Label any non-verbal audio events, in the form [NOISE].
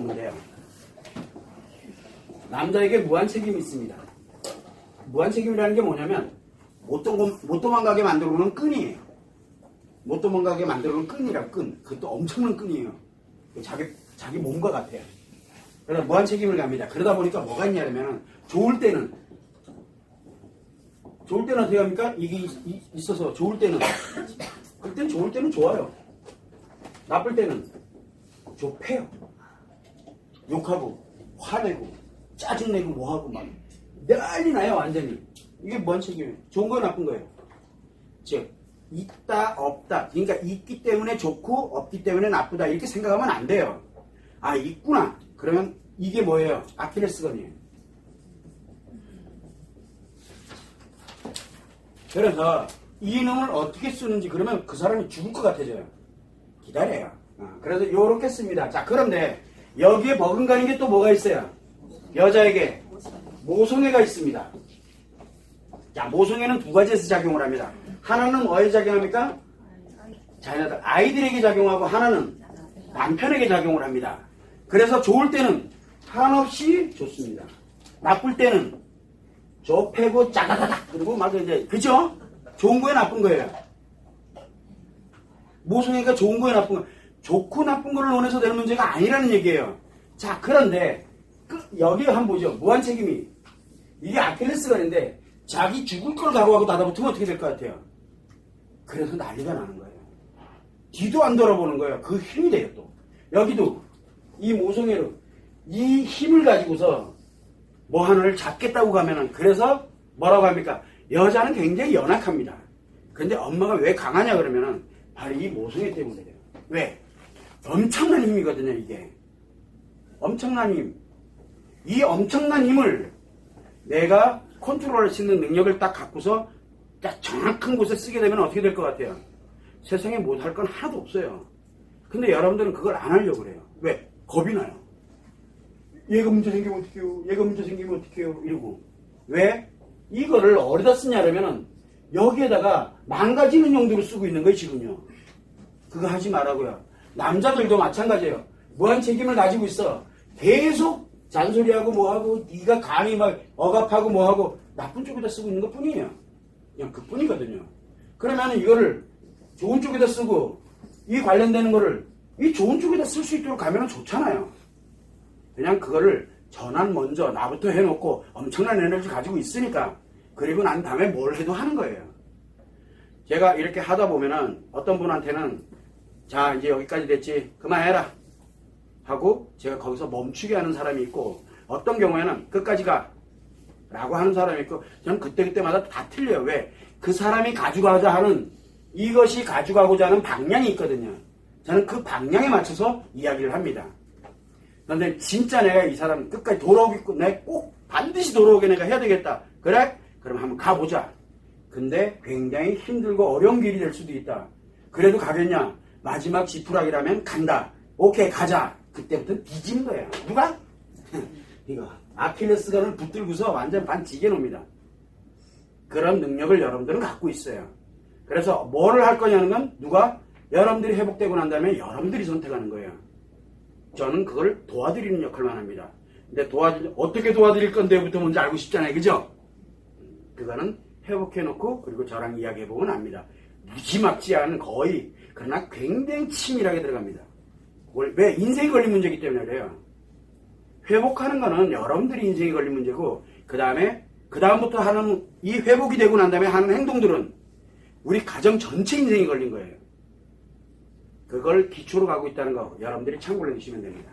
보면 돼요. 남자에게 무한 책임이 있습니다. 무한 책임이라는 게 뭐냐면 못, 도, 못 도망가게 만들어 놓은 끈이에요. 못 도망가게 만들어 놓은 끈이라 끈. 그것도 엄청난 끈이에요. 자기 자기 몸과 같아요. 그래서 무한 책임을 갑니다. 그러다 보니까 뭐가 있냐면은 좋을 때는 좋을 때는 어떻게 합니까? 이게 있어서 좋을 때는 그땐 좋을 때는 좋아요. 나쁠 때는 좁해요. 욕하고 화내고 짜증내고 뭐하고 막 난리 나요 완전히. 이게 뭔 책임이에요? 좋은 거예요 나쁜 거예요? 즉 있다 없다 그러니까 있기 때문에 좋고 없기 때문에 나쁘다 이렇게 생각하면 안 돼요. 아 있구나 그러면 이게 뭐예요? 아킬레스건이에요. 그래서 이 놈을 어떻게 쓰는지 그러면 그 사람이 죽을 것 같아져요. 기다려요. 어, 그래서 요렇게 씁니다. 자, 그런데 여기에 버금가는 게 또 뭐가 있어요? 여자에게 모성애가 있습니다. 자, 모성애는 두 가지에서 작용을 합니다. 하나는 뭐에 작용합니까? 자녀들, 아이들에게 작용하고 하나는 남편에게 작용을 합니다. 그래서 좋을 때는 한없이 좋습니다. 나쁠 때는 좁히고 짜다다닥 그리고 막 이제 그죠? 좋은 거에 나쁜 거예요. 모성애가 좋은 거에 나쁜 거 좋고 나쁜 거를 논해서 되는 문제가 아니라는 얘기예요. 자 그런데 그, 여기 한번 보죠. 무한 책임이 이게 아킬레스건인데 자기 죽을 걸 각오하고 다다붙으면 어떻게 될 것 같아요? 그래서 난리가 나는 거예요. 뒤도 안 돌아보는 거예요. 그 힘이 돼요 또. 여기도 이 모성애로 이 힘을 가지고서 뭐 하나를 잡겠다고 가면은 그래서 뭐라고 합니까? 여자는 굉장히 연약합니다. 근데 엄마가 왜 강하냐 그러면은 바로 이 모성애 때문에 그래요. 왜? 엄청난 힘이거든요, 이게. 엄청난 힘. 이 엄청난 힘을 내가 컨트롤할 수 있는 능력을 딱 갖고서 딱 정확한 곳에 쓰게 되면 어떻게 될 것 같아요? 세상에 못할 건 하나도 없어요. 근데 여러분들은 그걸 안 하려고 그래요. 왜? 겁이 나요. 얘가 문제 생기면 어떡해요? 얘가 문제 생기면 어떡해요? 이러고. 왜? 이거를 어디다 쓰냐 그러면은 여기에다가 망가지는 용도로 쓰고 있는 거예요, 지금요. 그거 하지 말라고요. 남자들도 마찬가지예요. 무한 책임을 가지고 있어. 계속 잔소리하고 뭐하고 네가 감히 막 억압하고 뭐하고 나쁜 쪽에다 쓰고 있는 것 뿐이에요. 그냥 그뿐이거든요. 그러면 이거를 좋은 쪽에다 쓰고 이 관련되는 거를 이 좋은 쪽에다 쓸 수 있도록 가면 좋잖아요. 그냥 그거를 전환 먼저 나부터 해놓고 엄청난 에너지 가지고 있으니까 그리고 난 다음에 뭘 해도 하는 거예요. 제가 이렇게 하다 보면은 어떤 분한테는 자 이제 여기까지 됐지 그만해라 하고 제가 거기서 멈추게 하는 사람이 있고 어떤 경우에는 끝까지 가 라고 하는 사람이 있고 저는 그때그때마다 다 틀려요. 왜? 그 사람이 가져가고자 하는 이것이 가져가고자 하는 방향이 있거든요. 저는 그 방향에 맞춰서 이야기를 합니다. 그런데 진짜 내가 이 사람 끝까지 돌아오겠고 내가 꼭 반드시 돌아오게 내가 해야 되겠다. 그래? 그럼 한번 가보자. 근데 굉장히 힘들고 어려운 길이 될 수도 있다. 그래도 가겠냐? 마지막 지푸라기라면 간다. 오케이 가자. 그때부터 뒤지는 거예요. 누가? [LAUGHS] 이거 아킬레스건을 붙들고서 완전 반지게 놉니다. 그런 능력을 여러분들은 갖고 있어요. 그래서 뭐를 할 거냐는 건 누가? 여러분들이 회복되고 난 다음에 여러분들이 선택하는 거예요. 저는 그걸 도와드리는 역할만 합니다. 근데 도와드 어떻게 도와드릴 건데부터 먼저 알고 싶잖아요. 그죠? 그거는 회복해놓고 그리고 저랑 이야기해보면 압니다. 무지막지한 거의 그러나 굉장히 치밀하게 들어갑니다. 그걸 왜 인생이 걸린 문제이기 때문에 그래요. 회복하는 거는 여러분들이 인생이 걸린 문제고 그 다음에 그 다음부터 하는 이 회복이 되고 난 다음에 하는 행동들은 우리 가정 전체 인생이 걸린 거예요. 그걸 기초로 가고 있다는 거 여러분들이 참고를 해주시면 됩니다.